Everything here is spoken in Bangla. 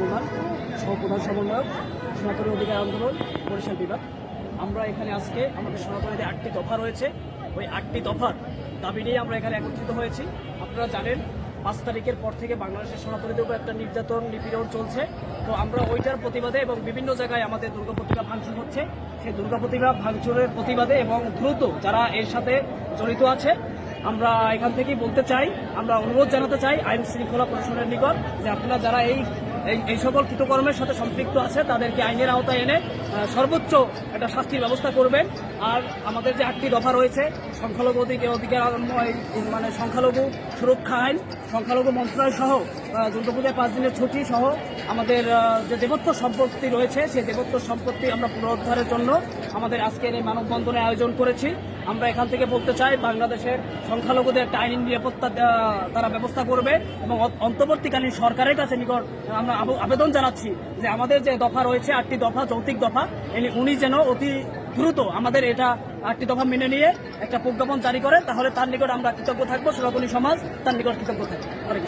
প্রধান, সহপ্রধান সমন্বয়ক, সনাতনী অধিকার আন্দোলন, বরিশাল বিভাগ। আমরা এখানে আজকে আমাদের সনাতনীদের আটটি দফা রয়েছে। ওই আটটি দফার দাবি নিয়ে আমরা এখানে একত্রিত হয়েছি। আপনারা জানেন, পাঁচ তারিখের পর থেকে বাংলাদেশের সনাতনীদের উপর একটা নির্যাতন, নিপীড়ন চলছে। তো আমরা ওইটার প্রতিবাদে এবং বিভিন্ন জায়গায় আমাদের দুর্গা প্রতিভা ভাঙচুর হচ্ছে। সেই দুর্গা প্রতিভা ভাঙচুরের প্রতিবাদে এবং দ্রুত যারা এর সাথে জড়িত আছে, আমরা এখান থেকেই বলতে চাই, আমরা অনুরোধ জানাতে চাই আইন শৃঙ্খলা প্রশাসনের নিকট যে আপনারা যারা এই এই- সকল কৃতকর্মের সাথে সম্পৃক্ত আছে তাদেরকে আইনের আওতায় এনে সর্বোচ্চ একটা শাস্তির ব্যবস্থা করবেন। আর আমাদের যে আটটি দফা রয়েছে, সংখ্যালঘু অধিকার অধিকার মানে সংখ্যালঘু সুরক্ষা আইন, সংখ্যালঘু মন্ত্রণালয় সহ দুর্গাপূজায় পাঁচ দিনের ছুটি সহ আমাদের যে দেবত্ব সম্পত্তি রয়েছে, সেই দেবত্ব সম্পত্তি আমরা পুনরুদ্ধারের জন্য আমাদের আজকের এই মানববন্ধনের আয়োজন করেছি। আমরা এখান থেকে বলতে চাই, বাংলাদেশের সংখ্যালঘুদের একটা আইনি নিরাপত্তা তারা ব্যবস্থা করবে এবং অন্তর্বর্তীকালীন সরকারের কাছে নিকট আমরা আবেদন জানাচ্ছি যে আমাদের যে দফা রয়েছে, আটটি দফা যৌক্তিক দফা এনি- উনি যেন অতি দ্রুত আমাদের এটা আটটি দফা মেনে নিয়ে একটা প্রজ্ঞাপন জারি করে তাহলে তার নিকট আমরা কৃতজ্ঞ থাকব, সনাতনী সমাজ তার নিকট কৃতজ্ঞ থাকব। অনেক